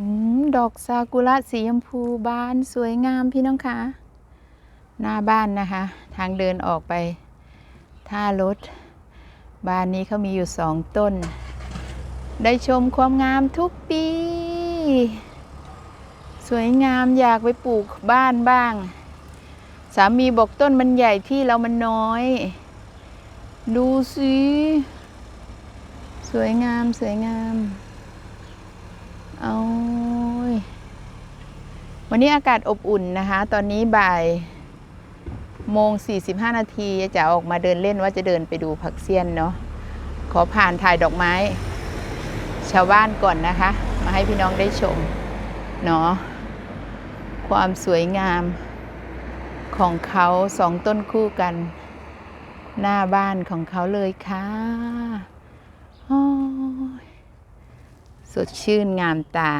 อดอกซากุระสีชมพูบานสวยงามพี่น้องคะหน้าบ้านนะคะ ทางเดินออกไปท่ารถบ้านนี้เขามีอยู่สองต้น ได้ชมความงามทุกปี สวยงามอยากไปปลูกบ้านบ้าง สามีบอกต้นมันใหญ่ที่เรามันน้อย ดูสิ สวยงามสวยงาม เอายวันนี้อากาศอบอุ่นนะคะ ตอนนี้บ่ายโมง 45 นาทีจะออกมาเดินเล่นว่าจะเดินไปดูผักเสี้ยนเนาะขอผ่านถ่ายดอกไม้ ชาวบ้านก่อนนะคะ มาให้พี่น้องได้ชมเนาะความสวยงามของเขาสองต้นคู่กัน หน้าบ้านของเขาเลยค่ะโอ้ย สดชื่นงามตา